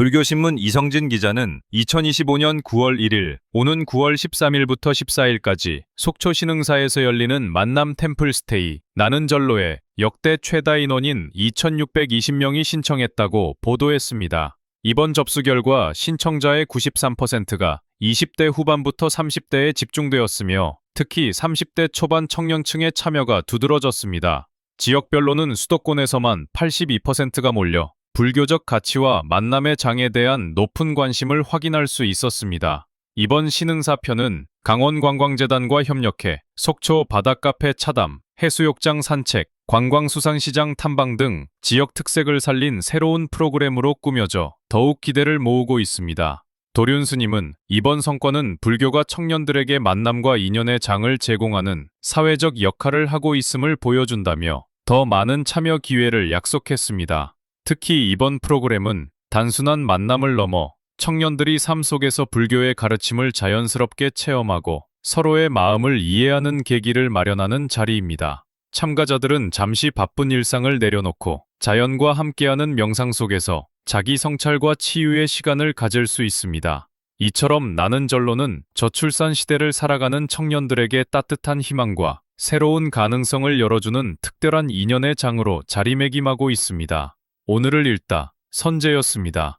불교신문 이성진 기자는 2025년 9월 1일, 오는 9월 13일부터 14일까지 속초 신흥사에서 열리는 만남 템플스테이 나는 절로에 역대 최다 인원인 2,620명이 신청했다고 보도했습니다. 이번 접수 결과 신청자의 93%가 20대 후반부터 30대에 집중되었으며 특히 30대 초반 청년층의 참여가 두드러졌습니다. 지역별로는 수도권에서만 82%가 몰려 불교적 가치와 만남의 장에 대한 높은 관심을 확인할 수 있었습니다. 이번 신흥사편은 강원관광재단과 협력해 속초 바닷카페 차담, 해수욕장 산책, 관광수산시장 탐방 등 지역 특색을 살린 새로운 프로그램으로 꾸며져 더욱 기대를 모으고 있습니다. 도륜 스님은 이번 성과는 불교가 청년들에게 만남과 인연의 장을 제공하는 사회적 역할을 하고 있음을 보여준다며 더 많은 참여 기회를 약속했습니다. 특히 이번 프로그램은 단순한 만남을 넘어 청년들이 삶 속에서 불교의 가르침을 자연스럽게 체험하고 서로의 마음을 이해하는 계기를 마련하는 자리입니다. 참가자들은 잠시 바쁜 일상을 내려놓고 자연과 함께하는 명상 속에서 자기 성찰과 치유의 시간을 가질 수 있습니다. 이처럼 나는 절로는 저출산 시대를 살아가는 청년들에게 따뜻한 희망과 새로운 가능성을 열어주는 특별한 인연의 장으로 자리매김하고 있습니다. 오늘을 읽다 선재였습니다.